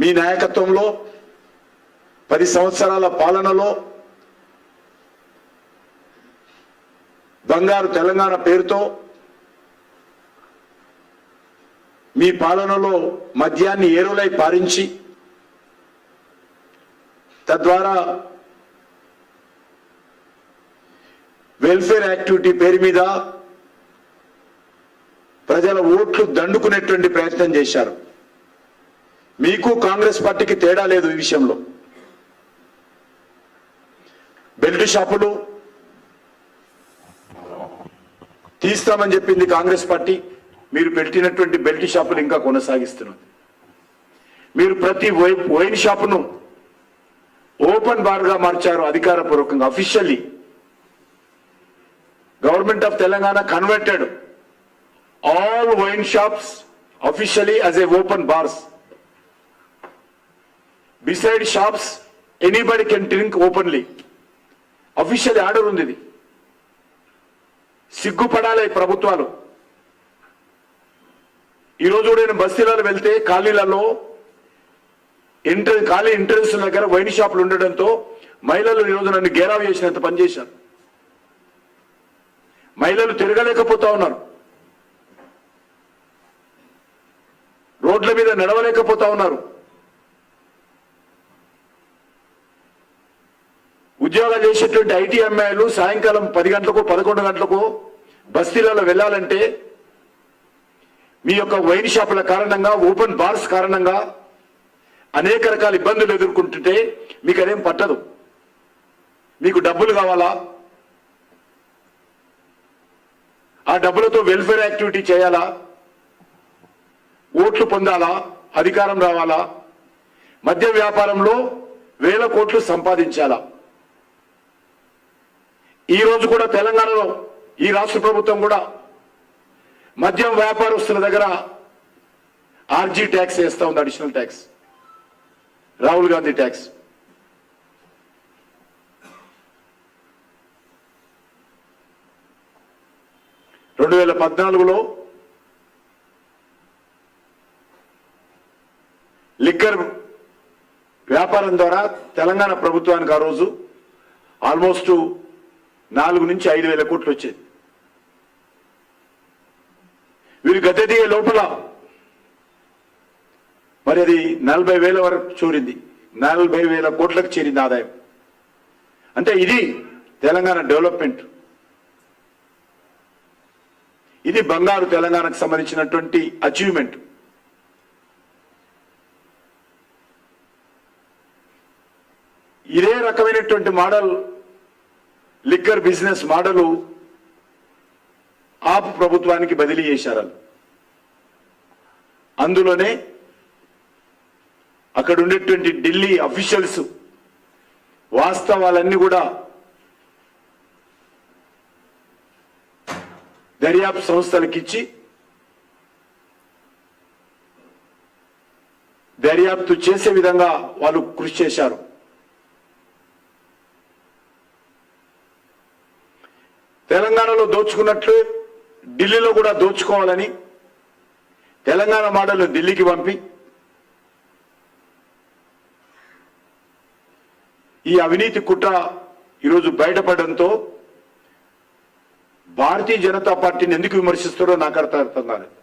మీ నాయకత్వంలో పది సంవత్సరాల పాలనలో బంగారు తెలంగాణ పేరుతో మీ పాలనలో మద్యాన్ని ఏరులై పారించి తద్వారా వెల్ఫేర్ యాక్టివిటీ పేరు మీద ప్రజల ఓట్లు దండుకునేటువంటి ప్రయత్నం చేశారు. మీకు కాంగ్రెస్ పార్టీకి తేడా లేదు ఈ విషయంలో. బెల్ట్ షాపులు తీస్తామని చెప్పింది కాంగ్రెస్ పార్టీ. మీరు పెట్టినటువంటి బెల్ట్ షాపులు ఇంకా కొనసాగిస్తున్నది మీరు ప్రతి వైన్ షాపును ఓపెన్ బార్గా మార్చారు అధికారపూర్వకంగా. Officially government of Telangana converted all wine shops officially as a open bars beside shops anybody can drink openly official order ఉంది ఇది. సిగ్గుపడాలి ఈ ప్రభుత్వాలు ఈరోజు నేను బస్తీలలో వెళ్తే ఖాళీలలో ఎంట్రెన్ ఖాళీ ఎంట్రన్స్ దగ్గర వైన్ షాపులు ఉండడంతో మహిళలు ఈరోజు నన్ను గేరావ్ చేసినంత పనిచేశారు మహిళలు తిరగలేకపోతా ఉన్నారు. రోడ్ల మీద నడవలేకపోతా ఉన్నారు. ఉద్యోగాలు చేసేటువంటి ఐటీ అమ్మాయిలు సాయంకాలం పది గంటలకు పదకొండు గంటలకు బస్తీలలో వెళ్ళాలంటే మీ యొక్క వైన్ షాపుల కారణంగా ఓపెన్ బార్స్ కారణంగా అనేక రకాల ఇబ్బందులు ఎదుర్కొంటుంటే మీకు అదేం పట్టదు. మీకు డబ్బులు కావాలా? ఆ డబ్బులతో వెల్ఫేర్ యాక్టివిటీ చేయాలా? ఓట్లు పొందాలా? అధికారం రావాలా? మద్య వ్యాపారంలో వేల కోట్లు సంపాదించాలా? ఈ రోజు కూడా తెలంగాణలో ఈ రాష్ట్ర ప్రభుత్వం కూడా మద్యం వ్యాపారస్తుల దగ్గర ఆర్జీ ట్యాక్స్ వేస్తా ఉంది additional tax. Rahul Gandhi tax. రెండు వేల పద్నాలుగులో లిక్కర్ వ్యాపారం ద్వారా తెలంగాణ ప్రభుత్వానికి ఆ రోజు ఆల్మోస్ట్ నాలుగు నుంచి ఐదు వేల కోట్లు వచ్చేది. వీరు గద్దెదిగే లోపల మరి అది నలభై వేల వరకు చూరింది. నలభై వేల కోట్లకు చేరింది ఆదాయం. అంటే ఇది తెలంగాణ డెవలప్మెంట్. ఇది బంగారు తెలంగాణకు సంబంధించినటువంటి అచీవ్మెంట్. ఇదే రకమైనటువంటి model liquor business model AAP ప్రభుత్వానికి బదిలీ చేశారు అందులోనే అక్కడ ఉండేటువంటి ఢిల్లీ అఫీషియల్స్ వాస్తవాలన్నీ కూడా దర్యాప్తు సంస్థలకిచ్చి దర్యాప్తు చేసే విధంగా వాళ్ళు కృషి చేశారు. తెలంగాణలో దోచుకున్నట్లు ఢిల్లీలో కూడా దోచుకోవాలని తెలంగాణ మోడల్ ఢిల్లీకి పంపి ఈ అవినీతి కుట్ర ఈరోజు బయటపడడంతో భారతీయ జనతా పార్టీని ఎందుకు విమర్శిస్తారో నాకు అర్థం అర్థం కాలేదు.